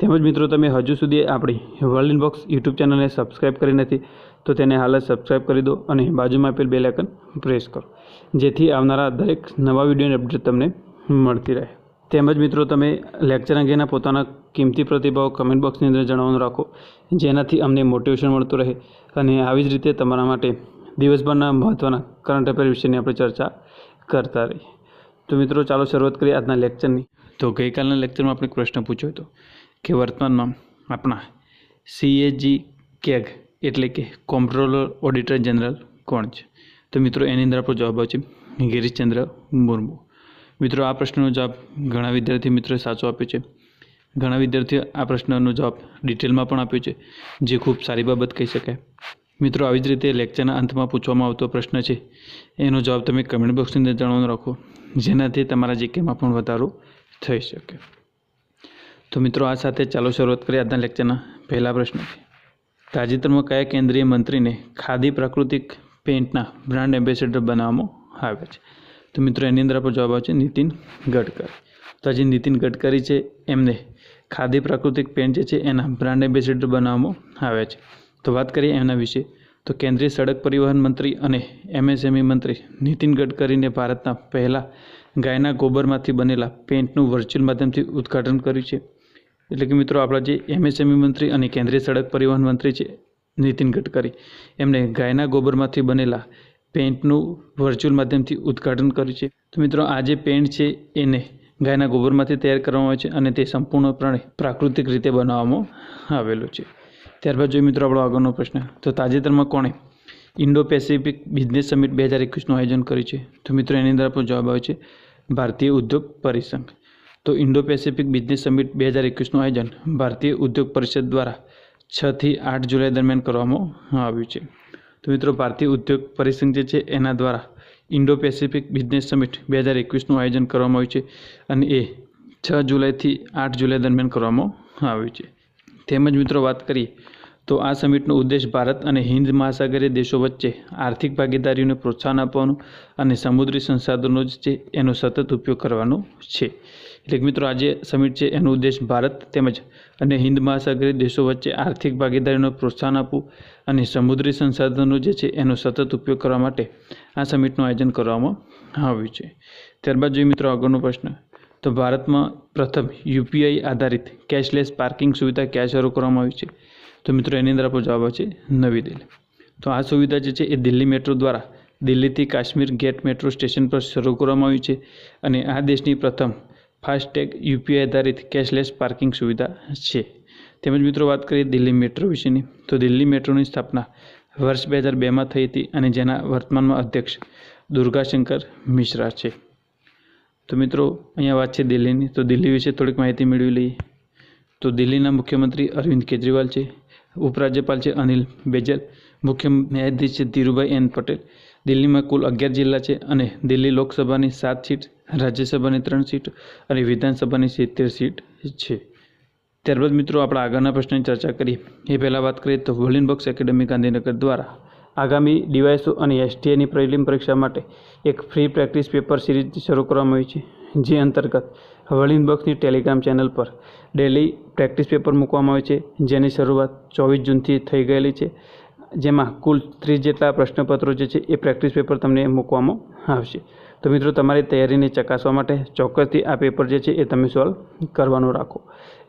તેમજ મિત્રો, તમે હજુ સુધી આપણી વર્લ્ડ ઇનબોક્સ યુટ્યુબ ચેનલને સબસ્ક્રાઈબ કરી નથી, તો તેને હાલ જ સબસ્ક્રાઈબ કરી દો અને બાજુમાં આપેલ બેલ આઇકન પ્રેસ કરો, જેથી આવનારા દરેક નવા વિડીયોની અપડેટ તમને મળતી રહે. તેમજ મિત્રો, તમે લેક્ચર અંગેના પોતાના કિંમતી પ્રતિભાવો કમેન્ટ બોક્સની અંદર જણાવવાનું રાખો, જેનાથી અમને મોટિવેશન મળતું રહે અને આવી જ રીતે તમારા માટે દિવસભરના મહત્ત્વના કરંટ અફેર વિશેની આપણે ચર્ચા કરતા રહીએ. તો મિત્રો, ચાલો શરૂઆત કરીએ આજના લેક્ચરની તો ગઈકાલના લેક્ચરમાં આપણે પ્રશ્ન પૂછ્યો હતો. કે વર્તમાનમાં આપણા સીએજી કેગ એટલે કે કોમ્પ્ટ્રોલર ઓડિટર જનરલ કોણ છે? તો મિત્રો એની અંદર આપણો જવાબ આવશે ગિરીશચંદ્ર મુર્મુ. મિત્રો આ પ્રશ્નનો જવાબ ઘણા વિદ્યાર્થી મિત્રોએ સાચો આપ્યો છે. ઘણા વિદ્યાર્થીઓ આ પ્રશ્નનો જવાબ ડિટેલમાં પણ આપ્યો છે, જે ખૂબ સારી બાબત કહી શકાય. મિત્રો આવી જ રીતે લેક્ચરના અંતમાં પૂછવામાં આવતો પ્રશ્ન છે, એનો જવાબ તમે કમેન્ટ બોક્સની અંદર જણાવવાનો રાખો, જેનાથી તમારા જીકેમાં પણ વધારો થઈ શકે. તો મિત્રો, આ સાથે ચાલો શરૂઆત કરીએ આજના લેક્ચરના પહેલા પ્રશ્નથી. તાજેતરમાં કયા કેન્દ્રીય મંત્રીને ખાદી પ્રાકૃતિક પેન્ટના બ્રાન્ડ એમ્બેસેડર બનાવવામાં આવ્યા છે? તો મિત્રો, એની અંદર આપણો જવાબ આવશે નીતિન ગડકરી. તો આજે નીતિન ગડકરી છે, એમને ખાદી પ્રાકૃતિક પેન્ટ જે છે એના બ્રાન્ડ એમ્બેસેડર બનાવવામાં આવ્યા છે. તો વાત કરીએ એમના વિશે. તો કેન્દ્રીય સડક પરિવહન મંત્રી અને એમએસએમઈ મંત્રી નીતિન ગડકરીને ભારતના પહેલા ગાયના ગોબરમાંથી બનેલા પેન્ટનું વર્ચ્યુઅલ માધ્યમથી ઉદ્ઘાટન કર્યું છે. એટલે કે મિત્રો આપણા જે એમએસએમઈ મંત્રી અને કેન્દ્રીય સડક પરિવહન મંત્રી છે, નીતિન ગડકરી, એમણે ગાયના ગોબરમાંથી બનેલા પેન્ટનું વર્ચ્યુઅલ માધ્યમથી ઉદ્ઘાટન કર્યું છે. તો મિત્રો આ જે પેન્ટ છે, એને ગાયના ગોબરમાંથી તૈયાર કરવામાં આવે છે અને તે સંપૂર્ણપણે પ્રાકૃતિક રીતે બનાવવામાં આવેલું છે. ત્યારબાદ જોઈએ મિત્રો આપણો આગળનો પ્રશ્ન. તો તાજેતરમાં કોણે ઇન્ડો પેસિફિક બિઝનેસ સમિટ બે હજાર એકવીસનું આયોજન કર્યું છે? તો મિત્રો એની અંદર આપણો જવાબ આવે છે, ભારતીય ઉદ્યોગ પરિસંઘ. તો ઇન્ડો પેસિફિક બિઝનેસ સમિટ બે હજાર એકવીસનું આયોજન ભારતીય ઉદ્યોગ પરિષદ દ્વારા છથી આઠ જુલાઈ દરમિયાન કરવામાં આવ્યું છે. તો મિત્રો, ભારતીય ઉદ્યોગ પરિસંઘ જે છે, એના દ્વારા ઇન્ડો પેસિફિક બિઝનેસ સમિટ બે હજાર એકવીસનું આયોજન કરવામાં આવ્યું છે અને એ છ જુલાઈથી આઠ જુલાઈ દરમિયાન કરવામાં આવ્યું છે. તેમજ મિત્રો, વાત કરીએ તો આ સમિટનો ઉદ્દેશ ભારત અને હિન્દ મહાસાગરીય દેશો વચ્ચે આર્થિક ભાગીદારીને પ્રોત્સાહન આપવાનું અને સમુદ્રી સંસાધનો જ છે, એનો સતત ઉપયોગ કરવાનો છે. એટલે કે મિત્રો આજે સમિટ છે, એનો ઉદ્દેશ ભારત તેમજ અને હિન્દ મહાસાગરીય દેશો વચ્ચે આર્થિક ભાગીદારીનો પ્રોત્સાહન આપવું અને સમુદ્રી સંસાધનો જે છે, એનો સતત ઉપયોગ કરવા માટે આ સમિટનું આયોજન કરવામાં આવ્યું છે. ત્યારબાદ જોઈએ મિત્રો આગળનો પ્રશ્ન. તો ભારતમાં પ્રથમ યુપીઆઈ આધારિત કેશલેસ પાર્કિંગ સુવિધા ક્યાં શરૂ કરવામાં આવી છે? તો મિત્રો એની અંદર આપણો જવાબ છે નવી દિલ્હી. તો આ સુવિધા જે છે, એ દિલ્હી મેટ્રો દ્વારા દિલ્હીથી કાશ્મીર ગેટ મેટ્રો સ્ટેશન પર શરૂ કરવામાં આવી છે અને આ દેશની પ્રથમ ફાસ્ટેગ યુપીઆઈ આધારિત કેશલેસ પાર્કિંગ સુવિધા છે. તેમજ મિત્રો વાત કરીએ દિલ્હી મેટ્રો વિશેની. તો દિલ્હી મેટ્રોની સ્થાપના વર્ષ બે હજાર બેમાં થઈ હતી અને જેના વર્તમાનમાં અધ્યક્ષ દુર્ગાશંકર મિશ્રા છે. તો મિત્રો, અહીંયા વાત છે દિલ્હીની. તો દિલ્હી વિશે થોડીક માહિતી મેળવી લઈએ. તો દિલ્હીના મુખ્યમંત્રી અરવિંદ કેજરીવાલ છે. ઉપરાજ્યપાલ છે અનિલ બેજલ. મુખ્ય ન્યાયાધીશ છે ધીરુભાઈ એન પટેલ. દિલ્હીમાં કુલ અગિયાર જિલ્લા છે અને દિલ્હી લોકસભાની સાત સીટ, રાજ્યસભાની ત્રણ સીટ અને વિધાનસભાની સિત્તેર સીટ છે. ત્યારબાદ મિત્રો આપણે આગળના પ્રશ્નની ચર્ચા કરીએ. એ પહેલાં વાત કરીએ તો વર્લિન બોક્સ એકેડેમી ગાંધીનગર દ્વારા આગામી ડીવાયસો અને એસટીએની પ્રિલિમ પરીક્ષા માટે એક ફ્રી પ્રેક્ટિસ પેપર સિરીઝ શરૂ કરવામાં આવી છે. જે અંતર્ગત વર્લિન બોક્સની ટેલિગ્રામ ચેનલ પર ડેલી પ્રેક્ટિસ પેપર મૂકવામાં આવે છે. જેની શરૂઆત ચોવીસ જૂનથી થઈ ગયેલી છે. જેમાં કુલ ત્રીસ જેટલા પ્રશ્નપત્રો જે છે એ પ્રેક્ટિસ પેપર તમને મૂકવામાં આવશે. તો મિત્રો, તમારી તૈયારીને ચકાસવા માટે ચોક્કસથી આ પેપર જે છે એ તમે સોલ્વ કરવાનું રાખો.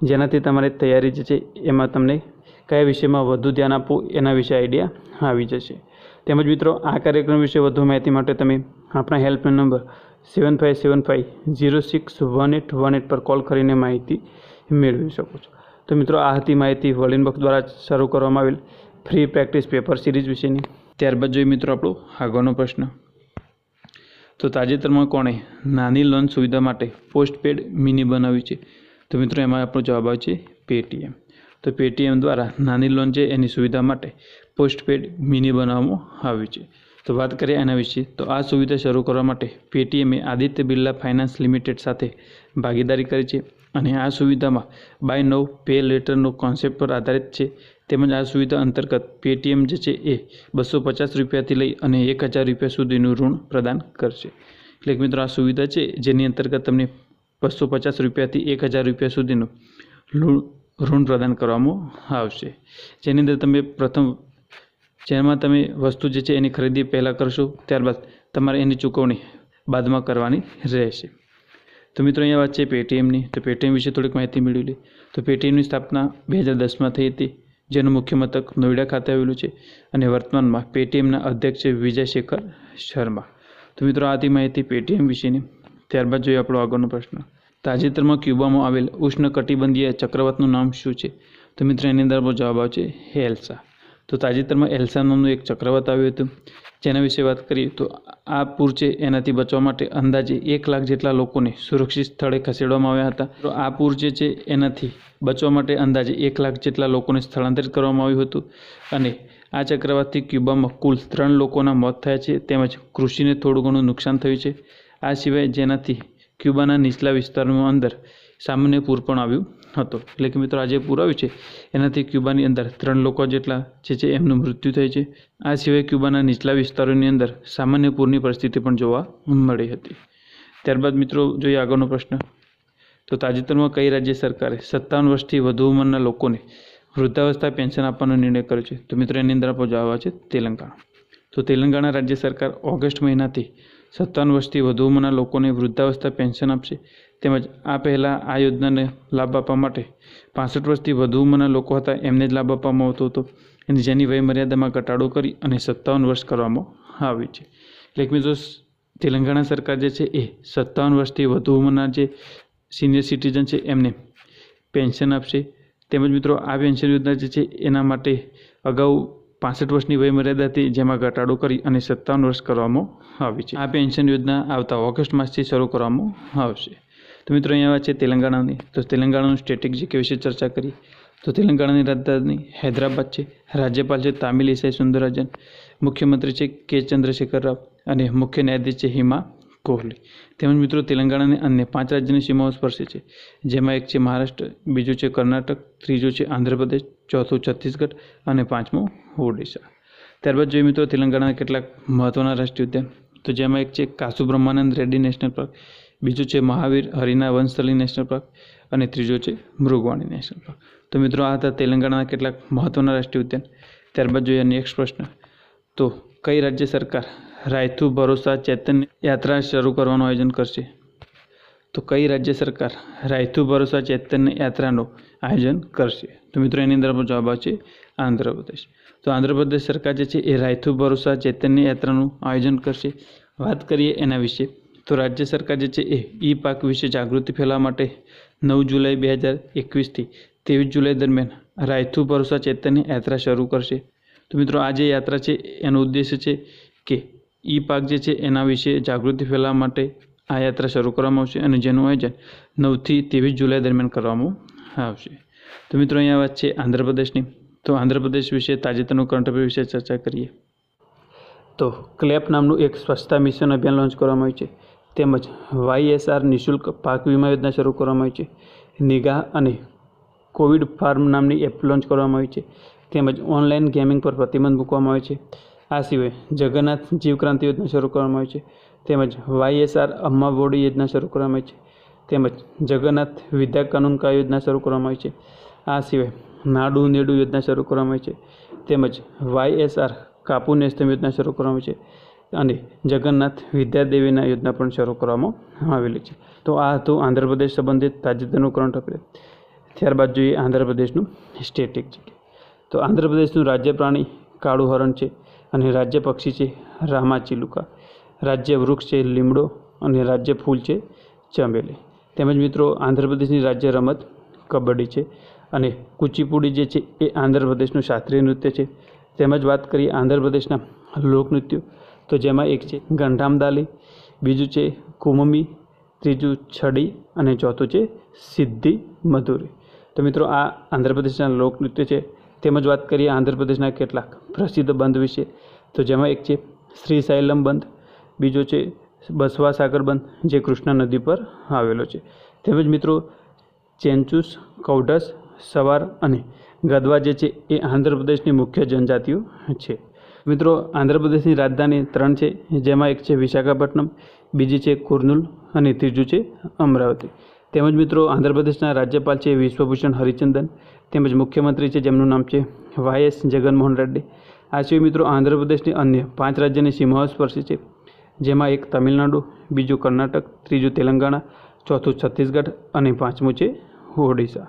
જેનાથી તમારી તૈયારી જે છે એમાં તમને કયા વિષયમાં વધુ ધ્યાન આપવું એના વિશે આઈડિયા આવી જશે. તેમજ મિત્રો, આ કાર્યક્રમ વિશે વધુ માહિતી માટે તમે આપણા helpline number seven five seven five zero six one eight one eight પર કોલ કરીને માહિતી મેળવી શકો છો. તો મિત્રો, આ હતી માહિતી વર્લિન બક્ષ દ્વારા શરૂ કરવામાં આવેલ. ફ્રી પ્રેક્ટિસ પેપર સિરીઝ વિશેની. ત્યારબાદ જોઈએ મિત્રો આપણો આગળનો પ્રશ્ન. તો તાજેતરમાં કોણે નાની લોન સુવિધા માટે પોસ્ટપેડ મિની બનાવ્યું છે? તો મિત્રો એમાં આપણો જવાબ આવે છે પેટીએમ તો પેટીએમ દ્વારા નાની લોન છે એની સુવિધા માટે પોસ્ટપેડ મિની બનાવવામાં આવ્યું છે. તો વાત કરીએ એના વિશે. તો આ સુવિધા શરૂ કરવા માટે પેટીએમે આદિત્ય બિરલા ફાઇનાન્સ લિમિટેડ સાથે ભાગીદારી કરી છે. અને આ સુવિધામાં બાય નવ પે લેટરનો કોન્સેપ્ટ પર આધારિત છે. તેમજ આ સુવિધા અંતર્ગત પેટીએમ જે છે એ બસો પચાસ રૂપિયાથી લઈ અને એક હજાર રૂપિયા સુધીનું ઋણ પ્રદાન કરશે. એટલે મિત્રો આ સુવિધા છે, જેની અંતર્ગત તમને બસો પચાસ રૂપિયાથી એક હજાર રૂપિયા સુધીનું ઋણ પ્રદાન કરવામાં આવશે. જેની અંદર તમે પ્રથમ, જેમાં તમે વસ્તુ જે છે એની ખરીદી પહેલાં કરશો, ત્યારબાદ તમારે એની ચૂકવણી બાદમાં કરવાની રહેશે. તો મિત્રો અહીંયા વાત છે પેટીએમની તો પેટીએમ વિશે થોડીક માહિતી મેળવી તો પેટીએમની સ્થાપના બે હજાર દસમાં થઈ હતી, જેનું મુખ્ય મથક નોઈડા ખાતે આવેલું છે અને વર્તમાનમાં પેટીએમના અધ્યક્ષ છે વિજય શેખર શર્મા. તો મિત્રો આ હતી માહિતી પેટીએમ વિશેની. ત્યારબાદ જોઈએ આપણો આગળનો પ્રશ્ન. તાજેતરમાં ક્યુબામાં આવેલ ઉષ્ણકટિબંધીય ચક્રવાતનું નામ શું છે? તો મિત્રો એની અંદર જવાબ આવશે એલ્સા તો તાજેતરમાં એલ્સા નામનું એક ચક્રવાત આવ્યું હતું. જેના વિશે વાત કરીએ તો આ પૂર છે એનાથી બચવા માટે અંદાજે એક લાખ જેટલા લોકોને સુરક્ષિત સ્થળે ખસેડવામાં આવ્યા હતા. તો આ પૂર જે છે એનાથી બચવા માટે અંદાજે એક લાખ જેટલા લોકોને સ્થળાંતરિત કરવામાં આવ્યું હતું. અને આ ચક્રવાતથી ક્યુબામાં કુલ ત્રણ લોકોના મોત થયા છે, તેમજ કૃષિને થોડું ઘણું નુકસાન થયું છે. આ સિવાય જેનાથી ક્યુબાના નીચલા વિસ્તારોમાં અંદર સામાન્ય પૂર પણ આવ્યું હતો. એટલે કે મિત્રો આજે પુરાવ્યું છે, એનાથી ક્યુબાની અંદર ત્રણ લોકો જેટલા જે છે એમનું મૃત્યુ થાય છે. આ સિવાય ક્યુબાના નીચલા વિસ્તારોની અંદર સામાન્ય પૂરની પરિસ્થિતિ પણ જોવા મળી હતી. ત્યારબાદ મિત્રો જોઈએ આગળનો પ્રશ્ન. તો તાજેતરમાં કઈ રાજ્ય સરકારે સત્તાવન વર્ષથી વધુ ઉંમરના લોકોને વૃદ્ધાવસ્થા પેન્શન આપવાનો નિર્ણય કર્યો છે? તો મિત્રો એની અંદર આપણો જવાબ છે તેલંગાણા. તો તેલંગાણા રાજ્ય સરકાર ઓગસ્ટ મહિનાથી સત્તાવન વર્ષથી વધુ ઉંમરના લોકોને વૃદ્ધાવસ્થા પેન્શન આપશે. તેમજ આ પહેલાં આ યોજનાને લાભ આપવા માટે પાસઠ વર્ષથી વધુ ઉંમરના લોકો હતા, એમને જ લાભ આપવામાં આવતો હતો. અને જેની વયમર્યાદામાં ઘટાડો કરી અને સત્તાવન વર્ષ કરવામાં આવી છે. એટલે કે મિત્રો, તેલંગાણા સરકાર જે છે એ સત્તાવન વર્ષથી વધુ ઉંમરના જે સિનિયર સિટીઝન છે, એમને પેન્શન આપશે. તેમજ મિત્રો, આ પેન્શન યોજના જે છે એના માટે અગાઉ પાસઠ વર્ષની વયમર્યાદા હતી, જેમાં ઘટાડો કરી અને સત્તાવન વર્ષ કરવામાં આવી છે. આ પેન્શન યોજના આવતા ઓગસ્ટ માસથી શરૂ કરવામાં આવશે. તો મિત્રો અહીંયા વાત છે તેલંગાણાની. તો તેલંગાણાનું સ્ટેટિક વિશે ચર્ચા કરી. તો તેલંગાણાની રાજધાની હૈદરાબાદ છે. રાજ્યપાલ છે તામિલિસાઈ સુંદરરાજન. મુખ્યમંત્રી છે કે ચંદ્રશેખર રાવ. અને મુખ્ય ન્યાયાધીશ છે હિમા કોહલી. તેમજ મિત્રો તેલંગાણાની અન્ય પાંચ રાજ્યની સીમાઓ સ્પર્શે છે. જેમાં એક છે મહારાષ્ટ્ર, બીજું છે કર્ણાટક, ત્રીજું છે આંધ્રપ્રદેશ, ચોથું છત્તીસગઢ અને પાંચમું ઓડિશા. ત્યારબાદ જોઈએ મિત્રો તેલંગાણાના કેટલાક મહત્ત્વના રાષ્ટ્રીય ઉદ્યાન. તો જેમાં એક છે કાસુ બ્રહ્માનંદ રેડ્ડી નેશનલ પાર્ક. બીજું છે મહાવીર હરિના વંશસ્થલી નેશનલ પાર્ક અને ત્રીજો છે મૃગવાણી નેશનલ પાર્ક. તો મિત્રો, આ હતા તેલંગાણાના કેટલાક મહત્ત્વના રાષ્ટ્રીય ઉદ્યાન. ત્યારબાદ જોઈએ નેક્સ્ટ પ્રશ્ન. તો કઈ રાજ્ય સરકાર રાયથુ ભરોસા ચેતન યાત્રા શરૂ કરવાનું આયોજન કરશે? તો કઈ રાજ્ય સરકાર રાયથુ ભરોસા ચેતન યાત્રાનું આયોજન કરશે? તો મિત્રો, એની અંદર પણ જવાબ આવશે આંધ્રપ્રદેશ. તો આંધ્રપ્રદેશ સરકાર જે છે એ રાયથુ ભરોસા ચેતન્ય યાત્રાનું આયોજન કરશે. વાત કરીએ એના વિશે. તો રાજ્ય સરકાર જે છે એ ઈ પાક વિશે જાગૃતિ ફેલાવવા માટે નવ જુલાઈ બે હજાર એકવીસથી ત્રેવીસ જુલાઈ દરમિયાન રાયથુ ભરોસા ચેતનની યાત્રા શરૂ કરશે. તો મિત્રો, આ જે યાત્રા છે, એનો ઉદ્દેશ્ય છે કે ઈ પાક જે છે, એના વિશે જાગૃતિ ફેલાવવા માટે આ યાત્રા શરૂ કરવામાં આવશે અને જેનું આયોજન નવથી ત્રેવીસ જુલાઈ દરમિયાન કરવામાં આવશે. તો મિત્રો, અહીંયા વાત છે આંધ્રપ્રદેશની. તો આંધ્રપ્રદેશ વિશે, તાજેતરનું કરંટ અફેર વિશે ચર્ચા કરીએ. તો ક્લેપ નામનું એક સ્વચ્છતા મિશન અભિયાન લોન્ચ કરવામાં આવ્યું છે. તેમજ વાયએસઆર નિઃશુલ્ક પાક વીમા યોજના શરૂ કરવામાં આવી છે. નિગાહ અને કોવિડ ફાર્મ નામની એપ લોન્ચ કરવામાં આવી છે. તેમજ ઓનલાઈન ગેમિંગ પર પ્રતિબંધ મૂકવામાં આવ્યો છે. આ સિવાય જગન્નાથ જીવક્રાંતિ યોજના શરૂ કરવામાં આવી છે. તેમજ વાયએસઆર અમ્મા બોડી યોજના શરૂ કરવામાં આવી છે. તેમજ જગન્નાથ વિદ્યા કાનૂનકા યોજના શરૂ કરવામાં આવી છે. આ સિવાય નાડુ નેડુ યોજના શરૂ કરવામાં આવી છે. તેમજ વાયએસઆર કાપુ નેસ્તમ યોજના શરૂ કરવામાં આવી છે. અને જગન્નાથ વિદ્યાદેવીના યોજના પણ શરૂ કરવામાં આવેલી છે. તો આ હતું આંધ્રપ્રદેશ સંબંધિત તાજેતરનું કરંટ અફેર ત્યારબાદ જોઈએ આંધ્રપ્રદેશનું સ્ટેટિક છે. તો આંધ્રપ્રદેશનું રાજ્ય પ્રાણી કાળું હરણ છે અને રાજ્ય પક્ષી છે રામાચિલુકા. રાજ્ય વૃક્ષ છે લીમડો અને રાજ્ય ફૂલ છે ચમેલી. તેમજ મિત્રો આંધ્રપ્રદેશની રાજ્ય રમત કબડ્ડી છે અને કુચીપુડી જે છે એ આંધ્રપ્રદેશનું શાસ્ત્રીય નૃત્ય છે. તેમજ વાત કરીએ આંધ્રપ્રદેશના લોકનૃત્યો. તો જેમાં એક છે ગંઢામદાલી બીજું છે કુમમી, ત્રીજું છડી અને ચોથું છે સિદ્ધિ મધુરી. તો મિત્રો આ આંધ્રપ્રદેશના લોકનૃત્ય છે. તેમજ વાત કરીએ આંધ્રપ્રદેશના કેટલાક પ્રસિદ્ધ બંધ વિશે. તો જેમાં એક છે શ્રીશૈલમ બંધ, બીજો છે બસવા સાગર બંધ જે કૃષ્ણા નદી પર આવેલો છે. તેમજ મિત્રો ચેન્ચુસ, કૌઢસ, સવાર અને ગદવા જે છે એ આંધ્રપ્રદેશની મુખ્ય જનજાતિઓ છે. મિત્રો, આંધ્રપ્રદેશની રાજધાની ત્રણ છે. જેમાં એક છે વિશાખાપટ્ટનમ, બીજી છે કુર્નુલ અને ત્રીજું છે અમરાવતી. તેમજ મિત્રો, આંધ્રપ્રદેશના રાજ્યપાલ છે વિશ્વભૂષણ હરિચંદન. તેમજ મુખ્યમંત્રી છે, જેમનું નામ છે વાય એસ જગનમોહન રેડ્ડી. આ સિવાય મિત્રો, આંધ્રપ્રદેશની અન્ય પાંચ રાજ્યની સીમાઓ સ્પર્શી છે. જેમાં એક તમિલનાડુ, બીજું કર્ણાટક, ત્રીજું તેલંગાણા, ચોથું છત્તીસગઢ અને પાંચમું છે ઓડિશા.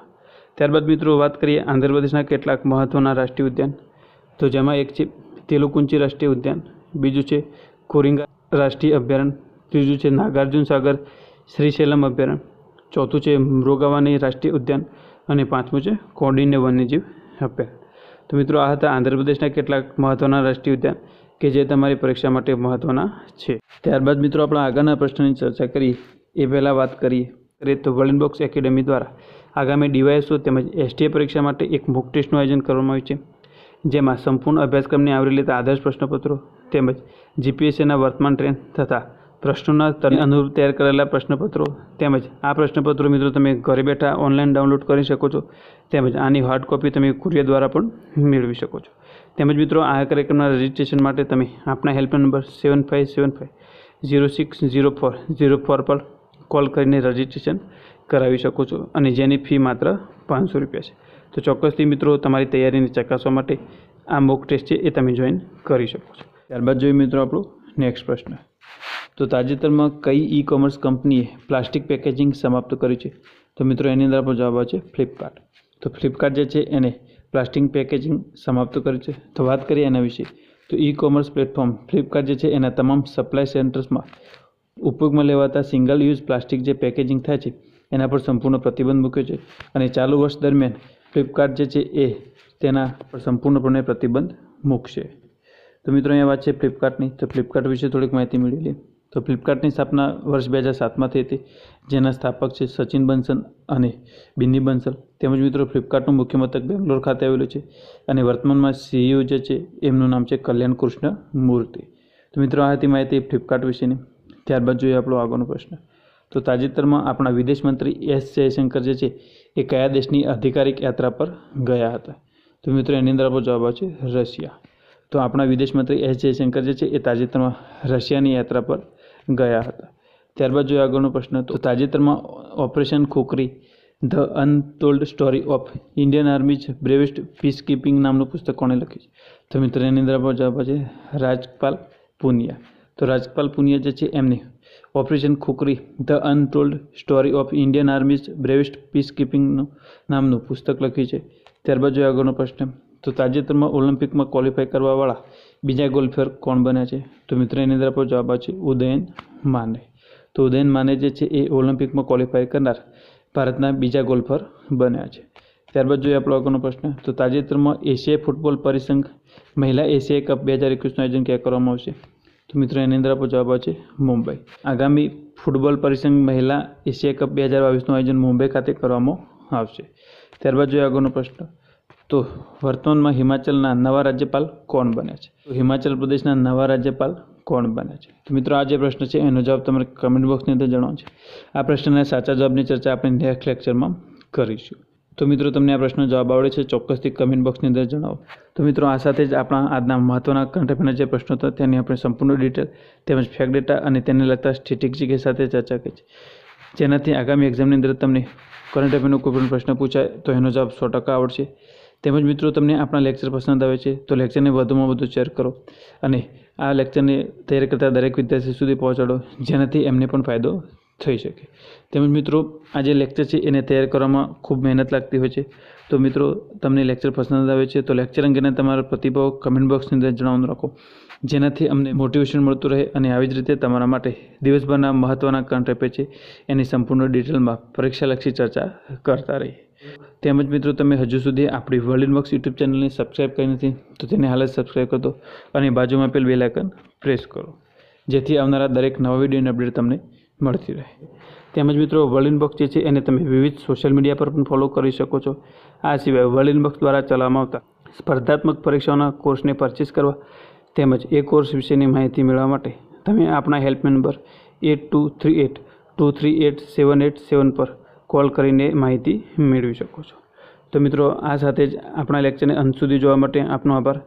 ત્યારબાદ મિત્રો, વાત કરીએ આંધ્રપ્રદેશના કેટલાક મહત્ત્વના રાષ્ટ્રીય ઉદ્યાન. તો જેમાં એક છે તેલુકુંચી રાષ્ટ્રીય ઉદ્યાન બીજું છે કોરિંગા રાષ્ટ્રીય અભયારણ્ય ત્રીજું છે નાગાર્જુન સાગર શ્રીશૈલમ અભયારણ્ય ચોથું છે મૃગાવાની રાષ્ટ્રીય ઉદ્યાન અને પાંચમું છે કોંડિન્ય વન્યજીવ અભયારણ્ય તો મિત્રો આ હતા આંધ્રપ્રદેશના કેટલાક મહત્ત્વના રાષ્ટ્રીય ઉદ્યાન કે જે તમારી પરીક્ષા માટે મહત્ત્વના છે ત્યારબાદ મિત્રો આપણે આગળના પ્રશ્નની ચર્ચા કરીએ એ પહેલાં વાત કરીએ કરીએ તો વર્લ્ડ બોક્સ એકેડેમી દ્વારા આગામી ડીવાયએસઓ તેમજ એસટીએ પરીક્ષા માટે એક મોક ટેસ્ટનું આયોજન કરવામાં આવ્યું છે જેમાં સંપૂર્ણ અભ્યાસક્રમને આવરી લેતા આદર્શ પ્રશ્નપત્રો તેમજ જીપીએસસીના વર્તમાન ટ્રેન્ડ તથા પ્રશ્નોના તને અનુરૂપ તૈયાર કરેલા પ્રશ્નપત્રો તેમજ આ પ્રશ્નપત્રો મિત્રો તમે ઘરે બેઠા ઓનલાઈન ડાઉનલોડ કરી શકો છો. તેમજ આની હાર્ડ કોપી તમે કુરિયર દ્વારા પણ મેળવી શકો છો. તેમજ મિત્રો આ કાર્યક્રમના રજિસ્ટ્રેશન માટે તમે આપણા helpline number seven five seven five zero six zero four zero four પર કોલ કરીને રજિસ્ટ્રેશન કરાવી શકો છો અને જેની ફી માત્ર પાંચસો રૂપિયા છે. તો ચોક્કસથી મિત્રો તમારી તૈયારીને ચકાસવા માટે આ મોક ટેસ્ટ છે એ તમે જોઈન કરી શકો છો. ત્યારબાદ જોઈએ મિત્રો આપણો નેક્સ્ટ પ્રશ્ન. તો તાજેતરમાં કઈ ઈ કોમર્સ કંપનીએ પ્લાસ્ટિક પેકેજિંગ સમાપ્ત કર્યું છે? તો મિત્રો એની અંદર આપણો જવાબ આવે છે ફ્લિપકાર્ટ તો ફ્લિપકાર્ટ જે છે એને પ્લાસ્ટિક પેકેજિંગ સમાપ્ત કર્યું છે. તો વાત કરીએ એના વિશે. તો ઈ કોમર્સ પ્લેટફોર્મ ફ્લિપકાર્ટ જે છે એના તમામ સપ્લાય સેન્ટર્સમાં ઉપયોગમાં લેવાતા સિંગલ યુઝ પ્લાસ્ટિક જે પેકેજિંગ થાય છે, એના પર સંપૂર્ણ પ્રતિબંધ મૂક્યો છે. અને ચાલુ વર્ષ દરમિયાન ફ્લિપકાર્ટ જે છે એ તેના પર સંપૂર્ણપણે પ્રતિબંધ મૂકશે. તો મિત્રો, અહીંયા વાત છે ફ્લિપકાર્ટની તો ફ્લિપકાર્ટ વિશે થોડીક માહિતી મેળવી તો ફ્લિપકાર્ટની સ્થાપના વર્ષ બે હજાર સાતમાં થઈ હતી. જેના સ્થાપક છે સચિન બંસલ અને બિન્ની બંસલ. તેમજ મિત્રો ફ્લિપકાર્ટનું મુખ્ય મથક બેંગ્લોર ખાતે આવેલું છે. અને વર્તમાનમાં સીઈઓ જે છે, એમનું નામ છે કલ્યાણ કૃષ્ણ મૂર્તિ. તો મિત્રો, આ હતી માહિતી ફ્લિપકાર્ટ વિશેની. ત્યારબાદ જોઈએ આપણો આગળનો પ્રશ્ન. તો તાજેતરમાં આપણા વિદેશ મંત્રી એસ જયશંકર જે છે એ કયા દેશની આધિકારિક યાત્રા પર ગયા હતા? તો મિત્રો, એની અંદર આપણો જવાબ આવશે રશિયા. તો આપણા વિદેશ મંત્રી એસ જયશંકર જે છે, એ તાજેતરમાં રશિયાની યાત્રા પર ગયા હતા. ત્યારબાદ જો આગળનો પ્રશ્ન. તો તાજેતરમાં operation Khukri, the untold story of Indian army's bravest peace keeping નામનું પુસ્તક કોણે લખ્યું છે? તો મિત્રો, એની અંદર આપણો જવાબ છે રાજપાલ પુનિયા. તો રાજપાલ પુનિયા જે છે, એમને operation Khukri, the untold story of Indian army's, bravest peace કીપિંગનું નામનું પુસ્તક લખ્યું છે. ત્યારબાદ જોઈએ આગળનો પ્રશ્ન. તો તાજેતરમાં ઓલિમ્પિકમાં ક્વોલિફાય કરવાવાળા બીજા ગોલ્ફર કોણ બન્યા છે? તો મિત્રો, એની અંદર આપણો જવાબ છે ઉદયન માને. તો ઉદયન માને જે છે એ ઓલિમ્પિકમાં ક્વોલિફાય કરનાર ભારતના બીજા ગોલ્ફર બન્યા છે. ત્યારબાદ જોઈએ આપણો આગળનો પ્રશ્ન. તો તાજેતરમાં એશિયાઈ ફૂટબોલ પરિસંઘ મહિલા એશિયાઈ કપ બે હજાર એકવીસનું આયોજન ક્યાં કરવામાં આવશે? તો મિત્રો, એની અંદર આપણો જવાબ છે મુંબઈ. આગામી ફૂટબોલ પરિસંઘ મહિલા એશિયા કપ બે હજાર બાવીસનું આયોજન મુંબઈ ખાતે કરવામાં આવશે. ત્યારબાદ જોઈએ આગળનો પ્રશ્ન. તો વર્તમાનમાં હિમાચલના નવા રાજ્યપાલ કોણ બન્યા છે? તો હિમાચલ પ્રદેશના નવા રાજ્યપાલ કોણ બન્યા છે? તો મિત્રો, આ જે પ્રશ્ન છે, એનો જવાબ તમારે કમેન્ટ બોક્સની અંદર જણાવો છે. આ પ્રશ્નના સાચા જવાબની ચર્ચા આપણે નેક્સ્ટ લેક્ચરમાં કરીશું. તો મિત્રો, તમને આ પ્રશ્નનો જવાબ આવડે છે, ચોક્કસથી કમેન્ટ બોક્સની અંદર જણાવો. તો મિત્રો, આ સાથે જ આપણા આજના મહત્ત્વના કરંટ જે પ્રશ્નો હતા, તેની આપણે સંપૂર્ણ ડિટેલ તેમજ ફેક ડેટા અને તેને લગતા સ્ટેટિસ્ટિક સાથે ચર્ચા કરી છે. જેનાથી આગામી એક્ઝામની અંદર તમને કરંટ અફેરનો કોઈ પણ પ્રશ્ન પૂછાય, તો એનો જવાબ સો ટકા આવડશે. તેમજ મિત્રો, તમને આપણા લેક્ચર પસંદ આવે છે, તો લેક્ચરને વધુમાં વધુ શેર કરો અને આ લેક્ચરને તૈયાર કરતા દરેક વિદ્યાર્થી સુધી પહોંચાડો, જેનાથી એમને પણ ફાયદો થઈ શકે. તેમજ મિત્રો, આ જે લેક્ચર છે, એને તૈયાર કરવામાં ખૂબ મહેનત લાગતી હોય છે. તો મિત્રો, તમને લેક્ચર પસંદ આવે છે, તો લેક્ચર અંગેના તમારા પ્રતિભાવ કમેન્ટ બોક્સની અંદર જણાવવાનું રાખો. જેનાથી અમને મોટિવેશન મળતું રહે અને આવી જ રીતે તમારા માટે દિવસભરના મહત્ત્વના કરંટ અફેર છે. એની સંપૂર્ણ ડિટેલમાં પરીક્ષાલક્ષી ચર્ચા કરતા રહીએ. તેમજ મિત્રો, તમે હજુ સુધી આપણી વર્લ્ડ ઇનબોક્સ યુટ્યુબ ચેનલને સબસ્ક્રાઈબ કરી નથી, તો તેને હાલ જ સબસ્ક્રાઈબ કરો અને બાજુમાં પેલ બેલાઇકન પ્રેસ કરો. જેથી આવનારા દરેક નવા વિડીયોની અપડેટ તમને મળતી રહે. તેમજ મિત્રો વર્લ્ડ ઇનબોક્સ જે છે, એને તમે વિવિધ સોશિયલ મીડિયા પર પણ ફોલો કરી શકો છો. આ સિવાય વર્લ્ડ ઇનબોક્સ દ્વારા ચલાવવામાં આવતા સ્પર્ધાત્મક પરીક્ષાઓના કોર્સને પરચેસ કરવા તેમજ એ કોર્સ વિશેની માહિતી મેળવવા માટે તમે આપણા helpline number eight two three eight two three eight seven eight seven પર કોલ કરીને માહિતી મેળવી શકો છો. તો મિત્રો, આ સાથે જ આપણા લેક્ચરને અંત સુધી જોવા માટે આપનો આભાર.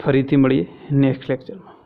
ફરીથી મળીએ નેક્સ્ટ લેક્ચરમાં